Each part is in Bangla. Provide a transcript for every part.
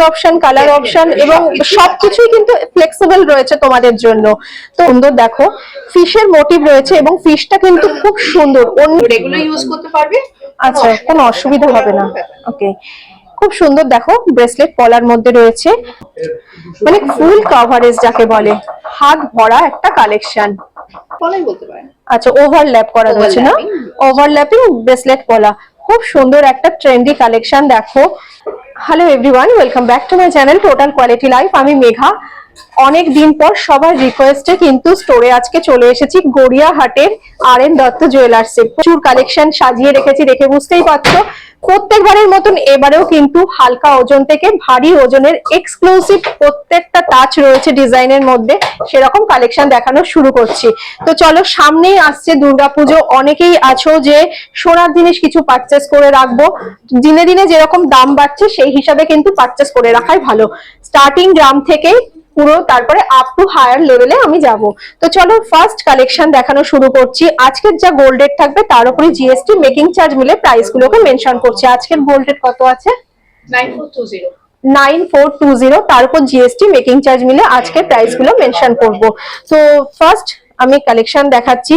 সাইজ অপশন কালার অপশন এবং সবকিছুই কিন্তু ফ্লেক্সিবল রয়েছে তোমাদের জন্য তো সুন্দর দেখো ফিশের মোটিভ রয়েছে এবং ফিশটা কিন্তু খুব সুন্দর অন্য রেগুলার ইউজ করতে পারবে আচ্ছা কোনো অসুবিধা হবে না ওকে খুব সুন্দর দেখো ব্রেসলেট পলার মধ্যে রয়েছে মানে ফুল কভারেজ যাকে বলে হাত ভরা একটা কালেকশন আচ্ছা ওভারল্যাপ করা রয়েছে না ওভারল্যাপিং ব্রেসলেট পলা খুব সুন্দর একটা ট্রেন্ডি কালেকশন দেখো Hello everyone, welcome back to my channel Total Quality Life. I am Megha. অনেক দিন পর সবার রিকোয়েস্টে কিন্তু স্টোরে আজকে চলে এসেছি গড়িয়াহাটের আর এন দত্ত জুয়েলার্সে প্রচুর কালেকশন সাজিয়ে রেখেছি দেখে বুঝতেই পারছো প্রত্যেকবারের মতন এবারেও কিন্তু হালকা ওজন থেকে ভারী ওজনের এক্সক্লুসিভ প্রত্যেকটা টাচ রয়েছে ডিজাইনের মধ্যে সেরকম কালেকশন দেখানো শুরু করছি তো চলো সামনেই আসছে দুর্গাপুজো অনেকেই আছো যে সোনার জিনিস কিছু পারচেস করে রাখবো দিনে দিনে যেরকম দাম বাড়ছে সেই হিসাবে কিন্তু পারচেস করে রাখাই ভালো স্টার্টিং গ্রাম থেকেই পুরো তারপরে আপ টু হায়ার লেভেলে আমি যাব তো চলো ফার্স্ট কালেকশন দেখানো শুরু করছি আজকের যা গোল্ড রেট থাকবে তার উপরে জিএসটি মেকিং চার্জ মিলে প্রাইস গুলোকে মেনশন করছি আজকের গোল্ড রেট কত আছে নাইন ফোর টু জিরো তারপর জিএসটি মেকিং চার্জ মিলে আজকের মেনশন করবো তো ফার্স্ট আমি কালেকশন দেখাচ্ছি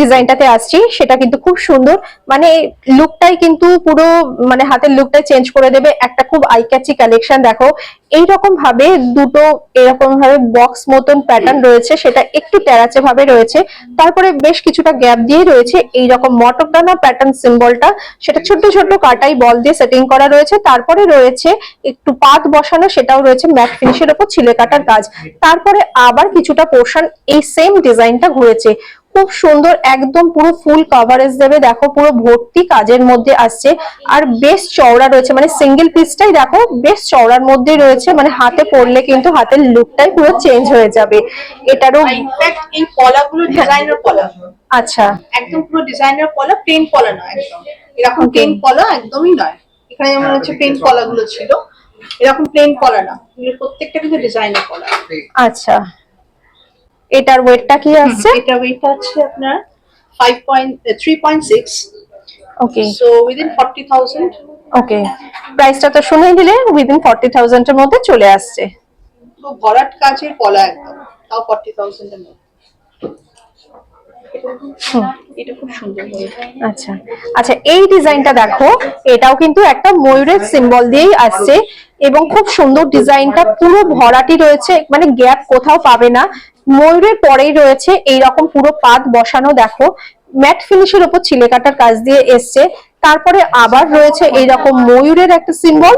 ডিজাইনটাতে আসছি সেটা কিন্তু খুব সুন্দর মানে লুকটাই কিন্তু পুরো মানে হাতের লুকটা চেঞ্জ করে দেবে একটা খুব আই ক্যাচি কালেকশন দেখো এইরকম ভাবে দুটো এরকম ভাবে বক্স মতন প্যাটার্ন রয়েছে সেটা একটু টেরাচে ভাবে রয়েছে তারপরে বেশ কিছুটা গ্যাপ দিয়ে রয়েছে এই এইরকম মটকদানা প্যাটার্ন সিম্বলটা সেটা ছোট ছোট কাটাই বল দিয়ে সেটিং করা রয়েছে তারপরে রয়েছে একটু পাত বসানো সেটাও রয়েছে ম্যাট ফিনিশের ওপর ছিলে কাটার কাজ তারপরে আবার কিছুটা পোর্শন এই সেম ডিজাইনটা ঘুরেছে খুব সুন্দর একদম পুরো ফুল কভারেজ দেবে দেখো পুরো ভর্তি কাজের মধ্যে আসছে আর বেশ চওড়া রয়েছে মানে সিঙ্গেল পিসটাই দেখো বেশ চওড়ার মধ্যে রয়েছে মানে হাতে পড়লে কিন্তু হাতের লুকটাই পুরো চেঞ্জ হয়ে যাবে এটারও এই পলাগুলো ডিজাইনার পলা আচ্ছা একদম পুরো ডিজাইনার পলা প্লেন পলা নয় একদম এরকম প্লেন পলা একদমই নয় এখানে যেমন হচ্ছে প্লেন পলাগুলো ছিল এরকম প্লেন পলা না প্রত্যেকটা কিন্তু ডিজাইনার পলা আচ্ছা এটার ওয়েটটা কি আসছে এটা ওয়েট আছে আপনার 5.3.6 ওকে সো উইদিন 40000 ওকে প্রাইসটা তো শুনেই দিলে উইদিন 40000 এর মধ্যে চলে আসছে খুব ভরাট কাচের পলা একদম তাও 40000 এর মধ্যে সুন্দর আচ্ছা আচ্ছা এই ডিজাইনটা দেখো এটাও কিন্তু একটা ময়ূরের সিম্বল দিয়েই আসছে এবং খুব সুন্দর ডিজাইনটা পুরো ভরাটি রয়েছে মানে গ্যাপ কোথাও পাবে না ময়ূরের পরেই রয়েছে এই রকম পুরো পাত বসানো দেখো ম্যাট ফিনিশের ওপর ছিলে কাটার কাজ দিয়ে এসছে তারপরে আবার রয়েছে এইরকম ময়ূরের একটা সিম্বল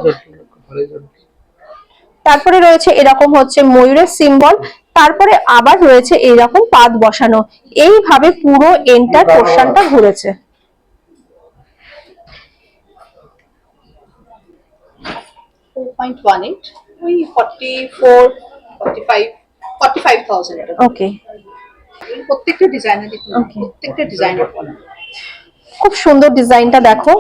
তারপরে রয়েছে এরকম হচ্ছে ময়ূরের সিম্বল তারপরে আবার রয়েছে এই রকম পাত বসানো এইভাবে পুরো এন্টার পোর্শনটা ঘুরেছে ওই 45 খুব সুন্দর ডিজাইনটা দেখো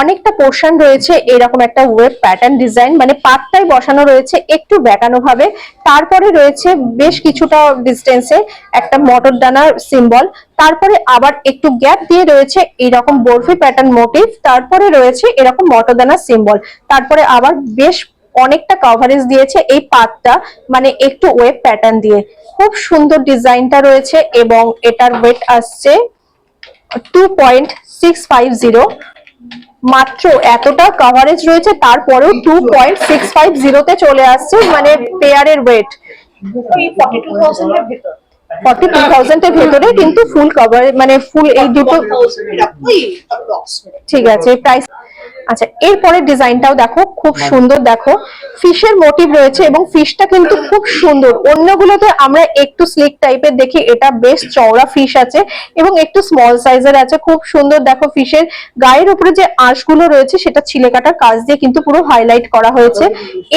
অনেকটা পোর্শন রয়েছে এরকম একটা ওয়েব প্যাটার্ন ডিজাইন মানে পাতটাই বসানো রয়েছে একটু বেটানো ভাবে তারপরে রয়েছে বেশ কিছুটা ডিস্টেন্সে একটা মটর ডানার সিম্বল তারপরে আবার একটু গ্যাপ দিয়ে রয়েছে এইরকম বরফি প্যাটার্ন মোটিভ তারপরে রয়েছে এরকম মটর ডানার সিম্বল তারপরে আবার বেশ অনেকটা কভারেজ দিয়েছে এই পাতটা মানে একটু ওয়েব প্যাটার্ন দিয়ে খুব সুন্দর ডিজাইনটা রয়েছে এবং এটার ওয়েট আসছে two point six five zero মাত্র এতটা কভারেজ রয়েছে তারপরেও টু পয়েন্ট সিক্স ফাইভ জিরোতে চলে আসছে মানে পেয়ারের ওয়েট ফর্টি টু থাউজেন্ডের ভেতরে কিন্তু ফুল কভারেজ মানে ফুল এই দুটো ঠিক আছে প্রাইস আচ্ছা এরপরের ডিজাইনটাও দেখো খুব হ্যাঁ। সুন্দর দেখো ফিশের মোটিভ রয়েছে এবং ফিশটা কিন্তু খুব সুন্দর অন্যগুলোতে আমরা একটু স্লিক টাইপের দেখি এটা বেশ চওড়া ফিশ আছে এবং একটু স্মল সাইজের আছে খুব সুন্দর দেখো ফিশের গায়ের উপরে যে আঁশগুলো রয়েছে সেটা ছিলে কাটা কাজ দিয়ে কিন্তু পুরো হাইলাইট করা হয়েছে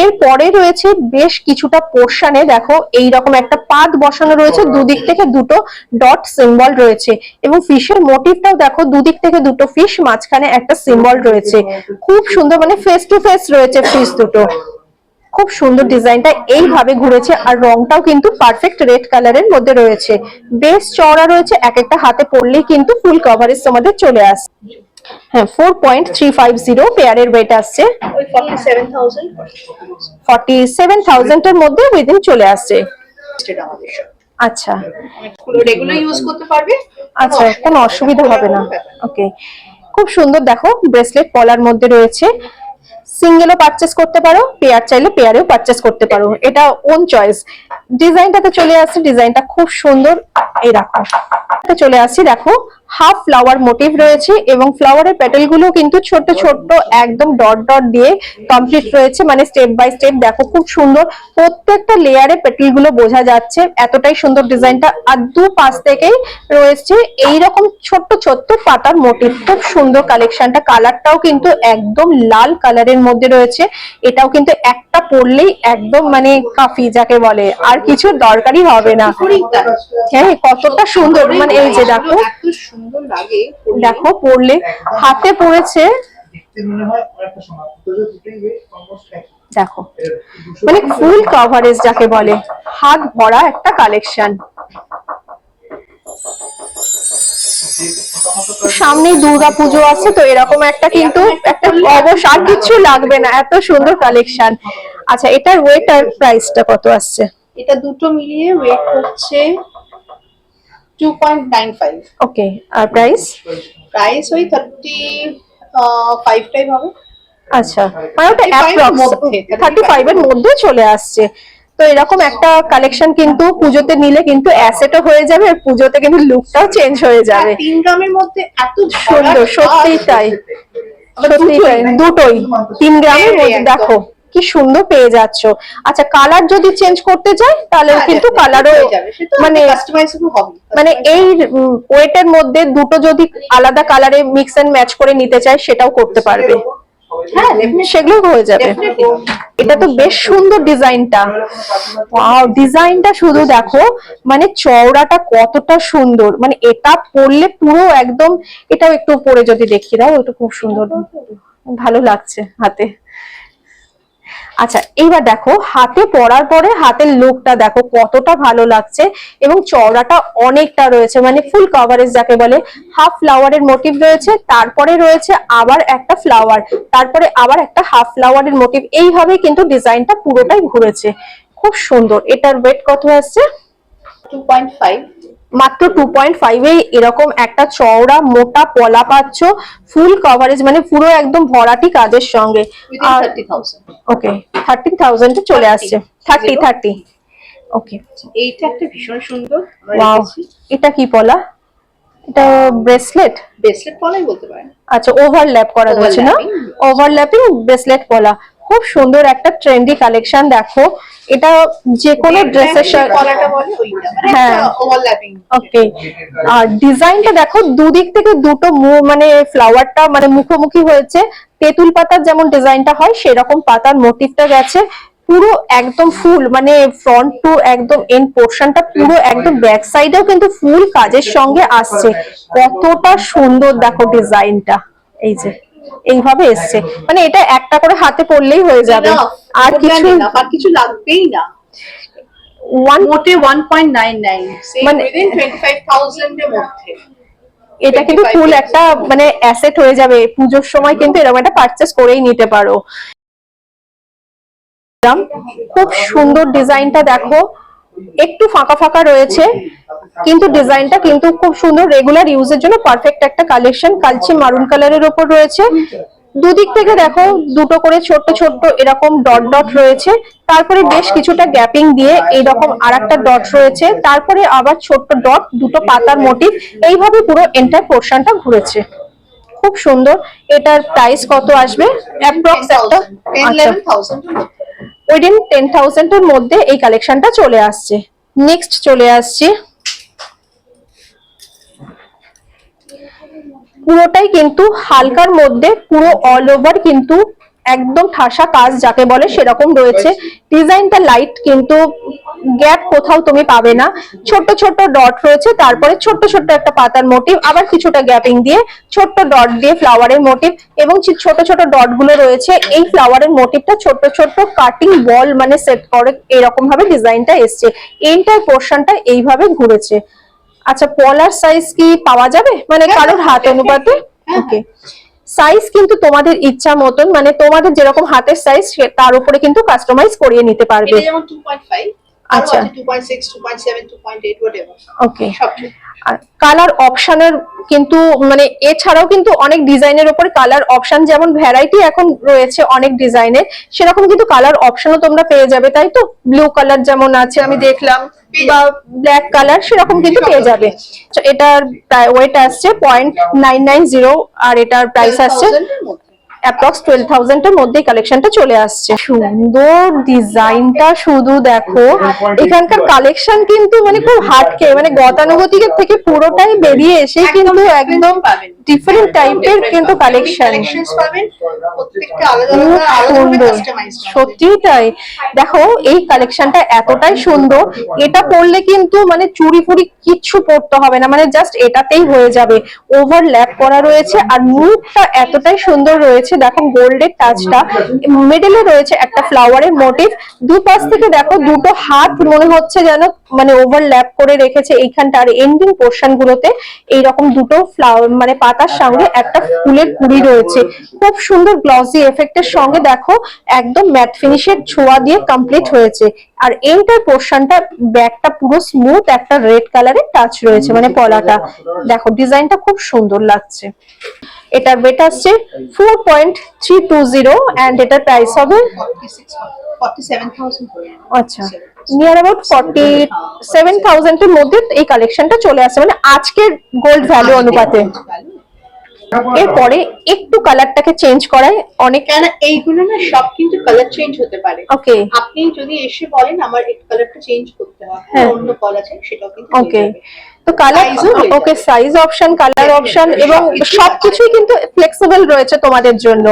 এরপরে রয়েছে বেশ কিছুটা পোর্শানে দেখো এই রকম একটা পাত বসানো রয়েছে দুদিক থেকে দুটো ডট সিম্বল রয়েছে এবং ফিশের মোটিভটাও দেখো দুদিক থেকে দুটো ফিশ মাঝখানে একটা সিম্বল রয়েছে খুব সুন্দর মানে ফেস টু ফেস রয়েছে ফ্রিজ দুটো খুব সুন্দর ডিজাইনটা এইভাবে ঘুরেছে আর রংটাও কিন্তু পারফেক্ট রেড কালারের মধ্যে রয়েছে বেশ চওড়া রয়েছে এক একটা হাতে পড়লেই কিন্তু ফুল কভারেজ তোমাদের চলে আসে হ্যাঁ four point three five zero পেয়ারের ওয়েট আসছে ফর্টি সেভেন থাউজেন্ড এর মধ্যে উইদিন চলে আসছে আচ্ছা রেগুলার ইউজ করতে পারবে আচ্ছা কোনো অসুবিধা হবে না ওকে খুব সুন্দর দেখো ব্রেসলেট পলার মধ্যে রয়েছে সিঙ্গেলও পারচেস করতে পারো পেয়ার চাইলে পেয়ারেও পারচেস করতে পারো এটা ওন চয়েস ডিজাইনটাতে চলে আসছে ডিজাইনটা খুব সুন্দর এই রাখো চলে আসছি দেখো হাফ ফ্লাওয়ার মোটিভ রয়েছে এবং ফ্লাওয়ারের গুলো কিন্তু ছোট ছোট একদম ডট ডট দিয়ে কমপ্লিট রয়েছে মানে স্টেপ বাই স্টেপ দেখো খুব সুন্দর প্রত্যেকটা লেয়ারে গুলো বোঝা যাচ্ছে এতটাই সুন্দর ডিজাইনটা আর দু পাশ থেকেই রয়েছে এইরকম ছোট্ট ছোট্ট পাতার মোটিভ খুব সুন্দর কালেকশনটা কালারটাও কিন্তু একদম লাল কালারের মধ্যে রয়েছে এটাও কিন্তু একটা পরলেই একদম মানে কাফি যাকে বলে আর কিছু দরকারই হবে না হ্যাঁ কতটা সুন্দর মানে এই যে দেখো সুন্দর লাগে দেখো পড়লে হাতে পড়েছে দেখো মানে ফুল কভারেজ যাকে বলে হাত ভরা একটা কালেকশন সামনে দুর্গা পুজো আছে তো এরকম একটা কিন্তু একটা অবশ্য আর কিছু লাগবে না এত সুন্দর কালেকশন আচ্ছা এটার ওয়েট আর প্রাইসটা কত আসছে এটা দুটো মিলিয়ে ওয়েট হচ্ছে two point nine five okay আর প্রাইস প্রাইস ওই থার্টি ফাইভ টাইম হবে আচ্ছা মানে ওটা থার্টি ফাইভ এর মধ্যে চলে আসছে তো এরকম একটা কালেকশন কিন্তু পুজোতে নিলে কিন্তু অ্যাসেটও হয়ে যাবে আর পুজোতে কিন্তু লুকটাও চেঞ্জ হয়ে হ্যাঁ, যাবে তিন গ্রামের মধ্যে এত সুন্দর সত্যি তাই সত্যি তাই দুটোই তিন হ্যাঁ, গ্রামের মধ্যে দেখো কি সুন্দর পেয়ে যাচ্ছ আচ্ছা কালার যদি চেঞ্জ করতে চাই তাহলে হ্যাঁ, কিন্তু কালারও মানে মানে এই ওয়েটের মধ্যে দুটো যদি আলাদা কালারে মিক্স এন্ড ম্যাচ করে নিতে চাই সেটাও করতে পারবে হ্যাঁ সেগুলো হয়ে যাবে এটা তো বেশ সুন্দর ডিজাইনটা আর ডিজাইনটা শুধু দেখো মানে চওড়াটা কতটা সুন্দর মানে এটা পরলে পুরো একদম এটাও একটু পরে যদি দেখি দাও ওটা খুব সুন্দর ভালো লাগছে হাতে আচ্ছা এইবার দেখো হাতে পরার পরে হাতের লুকটা দেখো কতটা ভালো লাগছে এবং চওড়াটা অনেকটা রয়েছে মানে ফুল কভারেজ যাকে বলে হাফ ফ্লাওয়ারের মোটিভ রয়েছে তারপরে রয়েছে আবার একটা ফ্লাওয়ার তারপরে আবার একটা হাফ ফ্লাওয়ারের মোটিভ এইভাবে কিন্তু ডিজাইনটা পুরোটাই ঘুরেছে খুব সুন্দর এটার ওয়েট কত আসছে টু পয়েন্ট ফাইভ মাত্র টু পয়েন্ট ফাইভে এরকম একটা চওড়া মোটা পলা পাচ্ছ ফুল কভারেজ মানে পুরো একদম ভরাটি কাজের সঙ্গে আর ওকে থার্টিন থাউজেন্ডে চলে আসছে থার্টি থার্টি ওকে এইটা একটা ভীষণ সুন্দর এটা কি পলা এটা ব্রেসলেট ব্রেসলেট পলাই বলতে পারেন আচ্ছা ওভারল্যাপ করা রয়েছে না ওভারল্যাপিং ব্রেসলেট পলা খুব সুন্দর একটা ট্রেন্ডি কালেকশন দেখো এটা যে কোনো ড্রেসের সাথে হ্যাঁ ওকে আর ডিজাইনটা দেখো দুদিক থেকে দুটো মানে ফ্লাওয়ারটা মানে মুখোমুখি হয়েছে তেঁতুল পাতার যেমন ডিজাইনটা হয় সেরকম পাতার মোটিভটা গেছে পুরো একদম ফুল মানে ফ্রন্ট টু একদম এন পোর্শনটা পুরো একদম ব্যাক সাইডেও কিন্তু ফুল কাজের সঙ্গে আসছে কতটা সুন্দর দেখো ডিজাইনটা এই যে এইভাবে এসছে মানে এটা একটা করে হাতে পড়লেই হয়ে যাবে আর কিছু আর কিছু লাগবেই না ওয়ান মোটে 1.99 মানে 25000 এর মধ্যে এটা কিন্তু ফুল একটা মানে অ্যাসেট হয়ে যাবে পুজোর সময় কিন্তু এরকম একটা পারচেস করেই নিতে পারো খুব সুন্দর ডিজাইনটা দেখো একটু ফাঁকা ফাঁকা রয়েছে কিন্তু ডিজাইনটা কিন্তু খুব সুন্দর রেগুলার ইউজের জন্য পারফেক্ট একটা কালেকশন কালচে মারুন কালারের ওপর রয়েছে দুদিক থেকে দেখো দুটো করে ছোট্ট ছোট্ট এরকম ডট ডট রয়েছে তারপরে বেশ কিছুটা গ্যাপিং দিয়ে এইরকম আর একটা ডট রয়েছে তারপরে আবার ছোট্ট ডট দুটো পাতার মোটিভ এইভাবে পুরো এন্টার পোর্শনটা ঘুরেছে খুব সুন্দর এটার প্রাইস কত আসবে অ্যাপ্রক্স একটা ওই দিন টেন থাউজেন্ডের মধ্যে এই কালেকশনটা চলে আসছে নেক্সট চলে আসছি পুরোটাই কিন্তু হালকার মধ্যে পুরো অল ওভার কিন্তু একদম ঠাসা কাজ যাকে বলে সেরকম রয়েছে ডিজাইনটা লাইট কিন্তু গ্যাপ কোথাও তুমি পাবে না ছোট ছোট ডট রয়েছে তারপরে ছোট ছোট একটা পাতার মোটিভ আবার কিছুটা গ্যাপিং দিয়ে ছোট্ট ডট দিয়ে ফ্লাওয়ারের মোটিভ এবং ছোট ছোট ডট গুলো রয়েছে এই ফ্লাওয়ারের মোটিভটা ছোট ছোট কাটিং বল মানে সেট করে এরকম ভাবে ডিজাইনটা এসছে এন্টার পোর্শনটা এইভাবে ঘুরেছে আচ্ছা পলার সাইজ কি পাওয়া যাবে মানে কারোর হাত অনুপাতে ওকে হ্যাঁ, হ্যাঁ। সাইজ কিন্তু তোমাদের ইচ্ছা মতন মানে তোমাদের যেরকম হাতের সাইজ তার উপরে কিন্তু কাস্টমাইজ করিয়ে নিতে পারবে যেমন 2.5 আচ্ছা 2.6 2.7 2.8 whatever কালার অপশনের কিন্তু মানে এছাড়াও কিন্তু অনেক ডিজাইনের উপরে কালার অপশন যেমন ভ্যারাইটি এখন রয়েছে অনেক ডিজাইনের সেরকম কিন্তু কালার অপশনও তোমরা পেয়ে যাবে তাই তো ব্লু কালার যেমন আছে আমি হ্যাঁ। দেখলাম বা ব্ল্যাক কালার সেরকম কিন্তু পেয়ে যাবে আচ্ছা, এটার ওয়েট আসছে পয়েন্ট নাইন নাইন জিরো আর এটার প্রাইস আসছে অ্যাপ্রক্স টুয়েলভ থাউজেন্ডের মধ্যে কালেকশনটা চলে আসছে সুন্দর ডিজাইনটা শুধু দেখো এখানকার কালেকশন কিন্তু মানে খুব হাটকে মানে গতানুগতিকের থেকে পুরোটাই বেরিয়ে এসে কিন্তু একদম ডিফারেন্ট টাইপের কিন্তু কালেকশন সত্যিই তাই দেখো এই কালেকশনটা এতটাই সুন্দর এটা পরলে কিন্তু মানে চুরি ফুরি কিচ্ছু পরতে হবে না মানে জাস্ট এটাতেই হয়ে যাবে ওভারল্যাপ করা রয়েছে আর মুখটা এতটাই সুন্দর রয়েছে রয়েছে দেখো গোল্ডের টাচটা এ রয়েছে একটা ফ্লাওয়ারের মোটিভ দুপাশ থেকে দেখো দুটো হাত মনে হচ্ছে যেন মানে ওভারল্যাপ করে রেখেছে এইখানটার এন্ডিং পোর্শন গুলোতে এইরকম দুটো ফ্লাওয়ার মানে পাতার সঙ্গে একটা ফুলের কুড়ি রয়েছে খুব সুন্দর গ্লসি এফেক্টের সঙ্গে দেখো একদম ম্যাট ফিনিশের ছোঁয়া দিয়ে কমপ্লিট হয়েছে আর এইটার পোর্শনটা ব্যাগটা পুরো স্মুথ একটা রেড কালারের টাচ রয়েছে মানে পলাটা দেখো ডিজাইনটা খুব সুন্দর লাগছে এটা বেট আসছে four point three two price হবে আচ্ছা নিয়ার অ্যাবাউট ফর্টি সেভেন মধ্যে এই কালেকশনটা চলে আসে মানে আজকের গোল্ড ভ্যালু অনুপাতে এরপরে একটু কালারটাকে চেঞ্জ করায় অনেক কেন এইগুলো না সব কিন্তু কালার চেঞ্জ হতে পারে ওকে আপনি যদি এসে বলেন আমার এই কালারটা চেঞ্জ করতে হবে হ্যাঁ। অন্য কালার আছে সেটাও কিন্তু ওকে তো colour okay size option colour option এবং সবকিছুই কিন্তু ফ্লেক্সিবল রয়েছে তোমাদের জন্য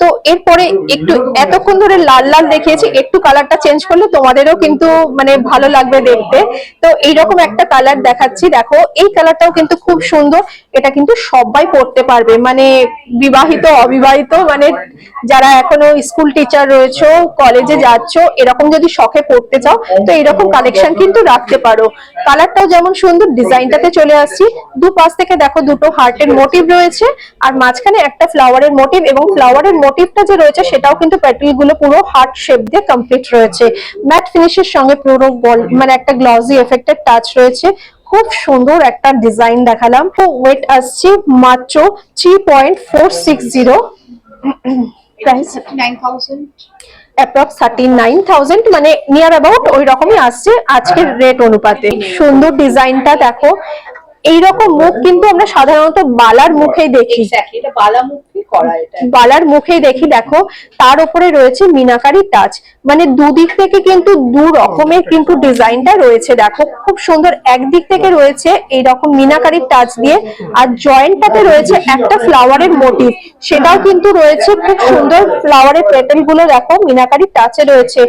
তো এরপরে একটু এতক্ষণ ধরে লাল লাল দেখিয়েছি একটু কালারটা চেঞ্জ করলে তোমাদেরও কিন্তু মানে ভালো লাগবে দেখতে তো এইরকম একটা কালার দেখাচ্ছি দেখো এই কালারটাও কিন্তু খুব সুন্দর এটা কিন্তু সবাই পড়তে পারবে মানে বিবাহিত অবিবাহিত মানে যারা এখনো স্কুল টিচার রয়েছো কলেজে যাচ্ছ এরকম যদি শখে পড়তে চাও তো এরকম কালেকশন কিন্তু রাখতে পারো কালারটাও যেমন সুন্দর ডিজাইন ডিজাইনটাতে চলে আসছি দু পাশ থেকে দেখো দুটো হার্টের মোটিভ রয়েছে আর মাঝখানে একটা ফ্লাওয়ারের মোটিভ এবং ফ্লাওয়ারের মোটিভটা যে রয়েছে সেটাও কিন্তু প্যাটেল গুলো পুরো হার্ট শেপ দিয়ে কমপ্লিট রয়েছে ম্যাট ফিনিশের সঙ্গে পুরো মানে একটা গ্লসি এফেক্টের টাচ রয়েছে খুব সুন্দর একটা ডিজাইন দেখালাম ওয়েট আসছে মাত্র three point four six zero nine thousand মানে নিয়ার আসছে আজকের রেট হ্যাঁ। অনুপাতে সুন্দর ডিজাইনটা দেখো এইরকম মুখ কিন্তু আমরা সাধারণত বালার মুখেই দেখি বালা মুখ বালার মুখে দেখি দেখো তার উপরে রয়েছে মিনাকারি টাচ মানে দুদিক থেকে কিন্তু দু রকমের কিন্তু ডিজাইনটা রয়েছে দেখো খুব সুন্দর একদিক থেকে রয়েছে এই রকম মিনাকারি টাচ দিয়ে আর জয়েন্টটাতে রয়েছে একটা ফ্লাওয়ারের মোটিভ সেটাও কিন্তু রয়েছে খুব সুন্দর ফ্লাওয়ারের পেটেল গুলো দেখো মিনাকারি টাচে রয়েছে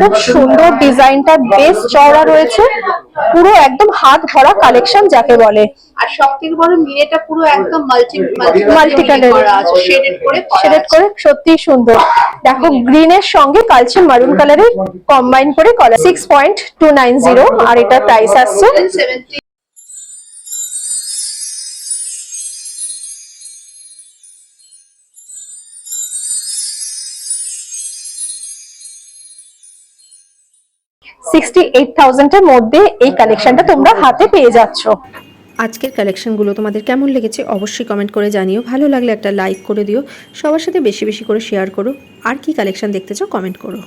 খুব সুন্দর ডিজাইনটা বেশ চওড়া রয়েছে পুরো একদম হাত ভরা কালেকশন যাকে বলে আর সব থেকে বড় মিনেটা পুরো একদম মাল্টি মাল্টি করা আছে শেডেড oh, করে শেডেড করে সত্যি সুন্দর দেখো গ্রিন এর সঙ্গে কালচে মারুন কালারের কম্বাইন করে কলার 6.290 আর এটা প্রাইস আসছে 70 সিক্সটি এইট থাউজেন্ড এর মধ্যে এই কালেকশনটা তোমরা হাতে পেয়ে যাচ্ছ আজকের কালেকশনগুলো তোমাদের কেমন লেগেছে অবশ্যই কমেন্ট করে জানিও ভালো লাগলে একটা লাইক করে দিও সবার সাথে বেশি বেশি করে শেয়ার করো আর কি কালেকশন দেখতে চাও কমেন্ট করো